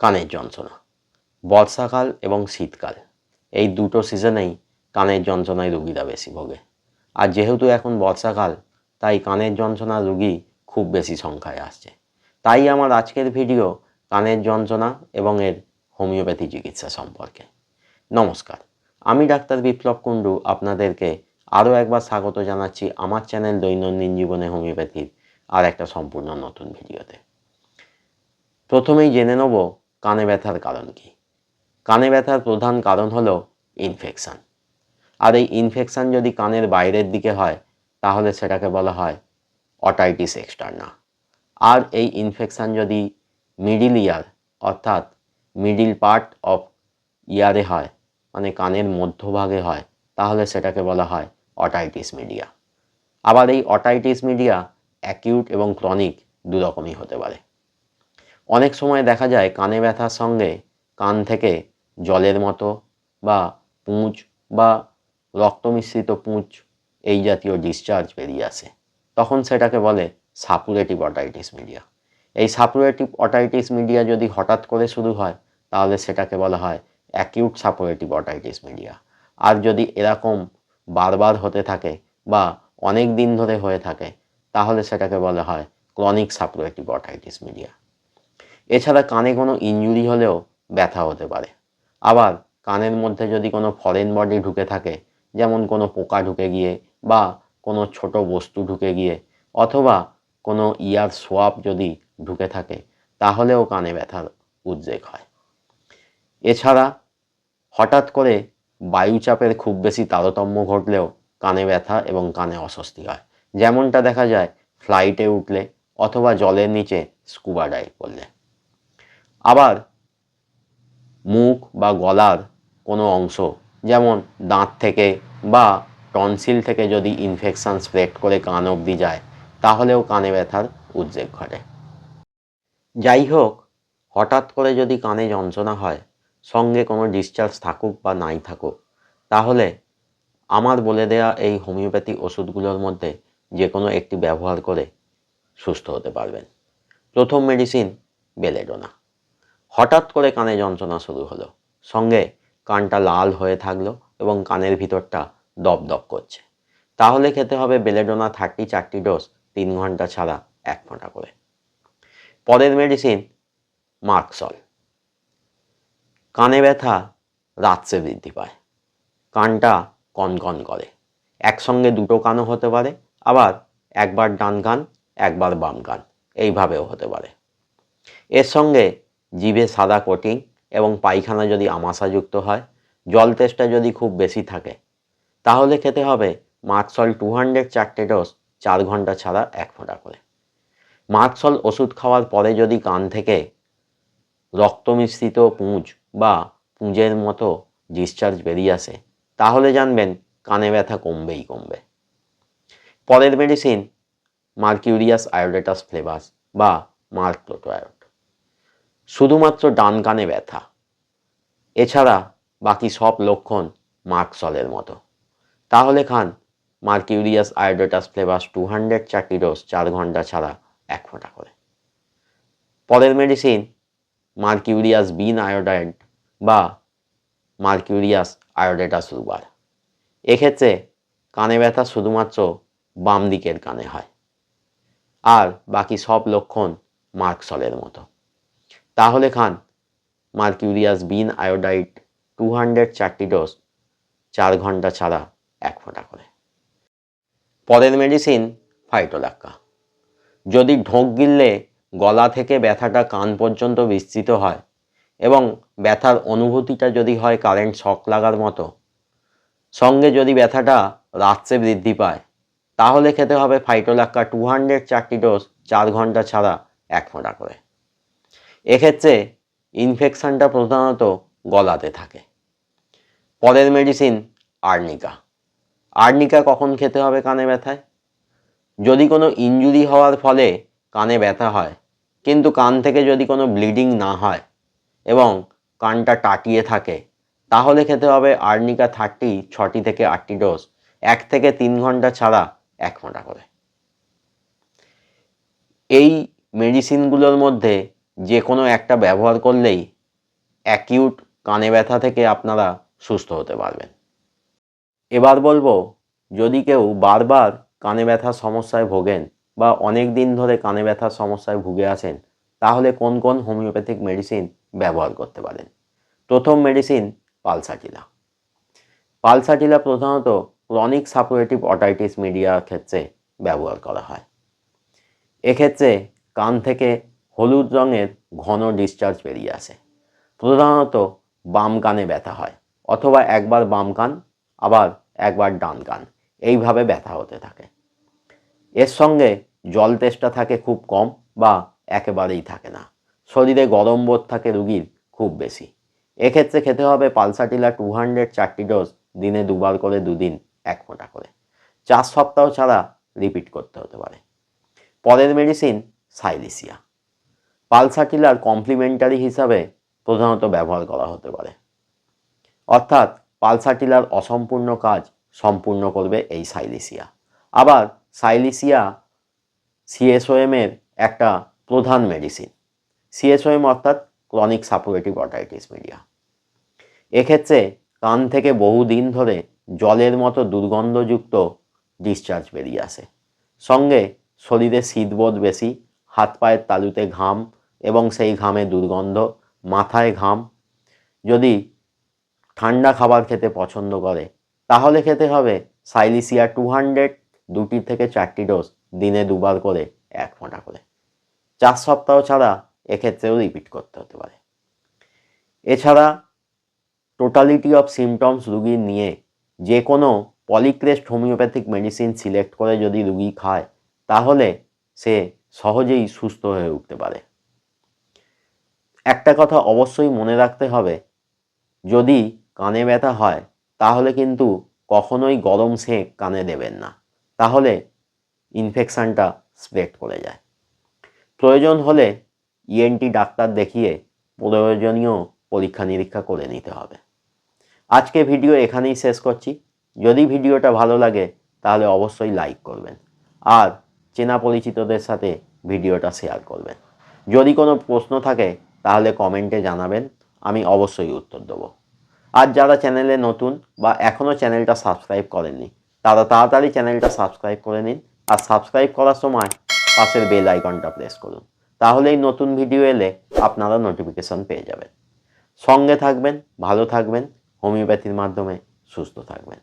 কানের যন্ত্রণা। বর্ষাকাল এবং শীতকাল, এই দুটো সিজনেই কানের যন্ত্রণায় রুগীরা বেশি ভোগে। আর যেহেতু এখন বর্ষাকাল, তাই কানের যন্ত্রণা রুগী খুব বেশি সংখ্যায় আসছে। তাই আমার আজকের ভিডিও কানের যন্ত্রণা এবং এর হোমিওপ্যাথি চিকিৎসা সম্পর্কে। নমস্কার, আমি ডাক্তার বিপ্লব কুণ্ডু আপনাদেরকে আরও একবার স্বাগত জানাচ্ছি আমার চ্যানেল দৈনন্দিন জীবনে হোমিওপ্যাথির আর একটা সম্পূর্ণ নতুন ভিডিওতে। প্রথমেই জেনে নেব কানে ব্যথার কারণ কি? কানে ব্যথার প্রধান কারণ হলো ইনফেকশান আর এই ইনফেকশান যদি কানের বাইরের দিকে হয়, তাহলে সেটাকে বলা হয় অটাইটিস এক্সটার্না আর এই ইনফেকশান যদি মিডিল ইয়ার অর্থাৎ মিডিল পার্ট অফ ইয়ারে হয় মানে কানের মধ্যভাগে হয়, তাহলে সেটাকে বলা হয় অটাইটিস মিডিয়া আবার এই অটাইটিস মিডিয়া অ্যাকিউট এবং ক্রনিক দু রকমই হতে পারে। অনেক সময় দেখা যায় কানে ব্যথার সঙ্গে কান থেকে জলের মতো বা পুঁজ বা রক্ত মিশ্রিত পুঁজ এই জাতীয় ডিসচার্জ বেরিয়ে আসে। তখন সেটাকে বলে সাপুরেটিভ অটাইটিস মিডিয়া এই সাপুরেটিভ অটাইটিস মিডিয়া যদি হঠাৎ করে শুরু হয়, তাহলে সেটাকে বলা হয় অ্যাকিউট সাপুরেটিভ অটাইটিস মিডিয়া আর যদি এরকম বারবার হতে থাকে বা অনেক দিন ধরে হয়ে থাকে, তাহলে সেটাকে বলা হয় ক্রনিক সাপুরেটিভ অটাইটিস মিডিয়া এছাড়া কানে কোনো ইনজুরি হলেও ব্যথা হতে পারে। আবার কানের মধ্যে যদি কোনো ফরেন বডি ঢুকে থাকে, যেমন কোনো পোকা ঢুকে গিয়ে বা কোনো ছোট বস্তু ঢুকে গিয়ে, অথবা কোনো ইয়ার সোয়াব যদি ঢুকে থাকে, তাহলেও কানে ব্যথার উদ্রেক হয়। এছাড়া হঠাৎ করে বায়ুচাপের খুব বেশি তারতম্য ঘটলেও কানে ব্যথা এবং কানে অস্বস্তি হয়। যেমনটা দেখা যায় ফ্লাইটে উঠলে অথবা জলের নিচে স্কুবা ডাইভ করলে। আবার মুখ বা গলার কোনো অংশ, যেমন দাঁত থেকে বা টনসিল থেকে যদি ইনফেকশান স্প্রেড করে কান অবধি যায়, তাহলেও কানে ব্যথার উদ্বেগ ঘটে। যাই হোক, হঠাৎ করে যদি কানে যন্ত্রণা হয়, সঙ্গে কোনো ডিসচার্জ থাকুক বা নাই থাকুক, তাহলে আমার বলে দেয়া এই হোমিওপ্যাথি ওষুধগুলোর মধ্যে যে কোনো একটি ব্যবহার করে সুস্থ হতে পারবেন। প্রথম মেডিসিন বেলেডোনা হঠাৎ করে কানে যন্ত্রণা শুরু হলো। সঙ্গে কানটা লাল হয়ে থাকল এবং কানের ভিতরটা দপদপ করছে। তাহলে খেতে হবে বেলেডোনা থার্টি চারটি ডোজ তিন ঘণ্টা ছাড়া এক ফোঁটা করে। পরের মেডিসিন মার্কসল কানে ব্যথা রাত্রে বৃদ্ধি পায়। কানটা কনকন করে। একসঙ্গে দুটো কানও হতে পারে, আবার একবার ডান কান, একবার বাম কান। এইভাবেও হতে পারে। এর সঙ্গে জিভে সাদা কোটিং এবং পায়খানা যদি আমাশাযুক্ত হয়, জল তেষ্টা যদি খুব বেশি থাকে, তাহলে খেতে হবে মার্কসল টু হান্ড্রেড চারটে ডোজ চার ঘণ্টা ছাড়া এক ফোঁটা করে। মার্কসল ওষুধ খাওয়ার পরে যদি কান থেকে রক্ত মিশ্রিত পুঁজ বা পুঁজের মতো ডিসচার্জ বেরিয়ে আসে, তাহলে জানবেন কানে ব্যথা কমবেই কমবে। পরের মেডিসিন মার্কিউরিয়াস আয়োডেটাস ফ্লেভাস বা মার্কপ্লোটোয়ায়োড শুধুমাত্র ডান কানে ব্যথা। এছাড়া বাকি সব লক্ষণ মার্কসলের মতো। তাহলে খান, mercurius iodatus flavus two hundred চারটি ডোজ চার ঘণ্টা ছাড়া এক ফোঁটা করে। পরের মেডিসিন, মার্কিউরিয়াস বিন আয়োডাইড বা মার্কিউরিয়াস আয়োডেটাস রুবার। এক্ষেত্রে কানে ব্যথা শুধুমাত্র বাম দিকের কানে হয়। আর বাকি সব লক্ষণ মার্কসলের মতো। তাহলে খান, mercurius biniodide two hundred চারটি ডোজ চার ঘণ্টা ছাড়া এক ফোঁটা করে। পরের মেডিসিন ফাইটোলাক্কা যদি ঢোক গিললে গলা থেকে ব্যথাটা কান পর্যন্ত বিস্তৃত হয় এবং ব্যথার অনুভূতিটা যদি হয় কারেন্ট শক লাগার মতো, সঙ্গে যদি ব্যথাটা রাত্রে বৃদ্ধি পায়, তাহলে খেতে হবে ফাইটোলাক্কা টু হান্ড্রেড চারটি ডোজ চার ঘণ্টা ছাড়া এক ফোঁটা করে। এক্ষেত্রে ইনফেকশানটা প্রধানত গলাতে থাকে। পরের মেডিসিন আর্নিকা আর্নিকা কখন খেতে হবে কানে ব্যথায়? যদি কোনো ইনজুরি হওয়ার ফলে কানে ব্যথা হয়, কিন্তু কান থেকে যদি কোনো ব্লিডিং না হয় এবং কানটা টাটিয়ে থাকে, তাহলে খেতে হবে আর্নিকা থার্টি ছটি থেকে আটটি ডোজ এক থেকে তিন ঘণ্টা ছাড়া এক ফোঁটা করে। এই মেডিসিনগুলোর মধ্যে যে কোনো একটা ব্যবহার করলেই অ্যাকিউট কানে ব্যথা থেকে আপনারা সুস্থ হতে পারবেন। এবার বলব, যদি কেউ বারবার কানে ব্যথার সমস্যায় ভোগেন বা অনেক দিন ধরে কানে ব্যথার সমস্যায় ভুগে আছেন, তাহলে কোন কোন হোমিওপ্যাথিক মেডিসিন ব্যবহার করতে পারেন? প্রথম মেডিসিন পালসাটিলা। পালসাটিলা প্রধানত ক্রনিক সাপুরেটিভ অটাইটিস মিডিয়ার ক্ষেত্রে ব্যবহার করা হয়। এক্ষেত্রে কান থেকে হলুদ রঙের ঘন ডিসচার্জ বেরিয়ে আসে। প্রধানত বাম কানে ব্যথা হয়, অথবা একবার বাম কান, আবার একবার ডান কান, এইভাবে ব্যথা হতে থাকে। এর সঙ্গে জল তেষ্টা থাকে খুব কম বা একেবারেই থাকে না। শরীরে গরম বোধ থাকে রুগীর খুব বেশি। এক্ষেত্রে খেতে হবে পালসাটিলা টু হান্ড্রেড চারটি ডোজ দিনে দুবার করে দুদিন এক ফোঁটা করে। চার সপ্তাহ ছাড়া রিপিট করতে হতে পারে। পরের মেডিসিন সাইলিসিয়া। পালসাটিলার কমপ্লিমেন্টারি হিসাবে প্রধানত ব্যবহার করা হতে পারে। অর্থাৎ পালসাটিলার অসম্পূর্ণ কাজ সম্পূর্ণ করবে এই সাইলিসিয়া। আবার সাইলিসিয়া সিএসওএমের একটা প্রধান মেডিসিন সিএসওএম অর্থাৎ ক্রনিক সাপোরেটিভ অটাইটিস মিডিয়া এক্ষেত্রে কান থেকে বহুদিন ধরে জলের মতো দুর্গন্ধযুক্ত ডিসচার্জ বেরিয়ে আসে। সঙ্গে শরীরে শীতবোধ বেশি, হাত পায়ের তালুতে ঘাম এবং সেই ঘামে দুর্গন্ধ, মাথায় ঘাম। যদি ঠান্ডা খাবার খেতে পছন্দ করে, তাহলে খেতে হবে সাইলিসিয়া টু হান্ড্রেড, দুটি থেকে চারটি ডোজ দিনে দুবার করে, এক ফোঁটা করে। চার সপ্তাহ ছাড়া এক্ষেত্রেও রিপিট করতে হতে পারে। এছাড়া টোটালিটি অফ সিমটমস রুগীর নিয়ে যে কোনো পলিক্রেস্ট হোমিওপ্যাথিক মেডিসিন সিলেক্ট করে যদি রুগী খায়, তাহলে সে সহজেই সুস্থ হয়ে উঠতে পারে। একটা কথা অবশ্যই মনে রাখতে হবে, যদি কানে ব্যথা হয়, তাহলে কিন্তু কখনোই গরম সেঁক কানে দেবেন না। তাহলে ইনফেকশানটা স্প্রেড করে যায়। প্রয়োজন হলে ইএনটি ডাক্তার দেখিয়ে প্রয়োজনীয় পরীক্ষা নিরীক্ষা করে নিতে হবে। আজকে ভিডিও এখানেই শেষ করছি। যদি ভিডিওটা ভালো লাগে, তাহলে অবশ্যই লাইক করবেন আর চেনা পরিচিতদের সাথে ভিডিওটা শেয়ার করবেন। যদি কোনো প্রশ্ন থাকে তাহলে কমেন্টে জানাবেন, আমি অবশ্যই উত্তর দেবো। আর যারা চ্যানেলে নতুন বা এখনও চ্যানেলটা সাবস্ক্রাইব করেননি, তারা তাড়াতাড়ি চ্যানেলটা সাবস্ক্রাইব করে নিন আর সাবস্ক্রাইব করার সময় পাশের বেল আইকনটা প্রেস করুন, তাহলেই নতুন ভিডিও এলে আপনারা নোটিফিকেশন পেয়ে যাবেন। সঙ্গে থাকবেন, ভালো থাকবেন, হোমিওপ্যাথির মাধ্যমে সুস্থ থাকবেন।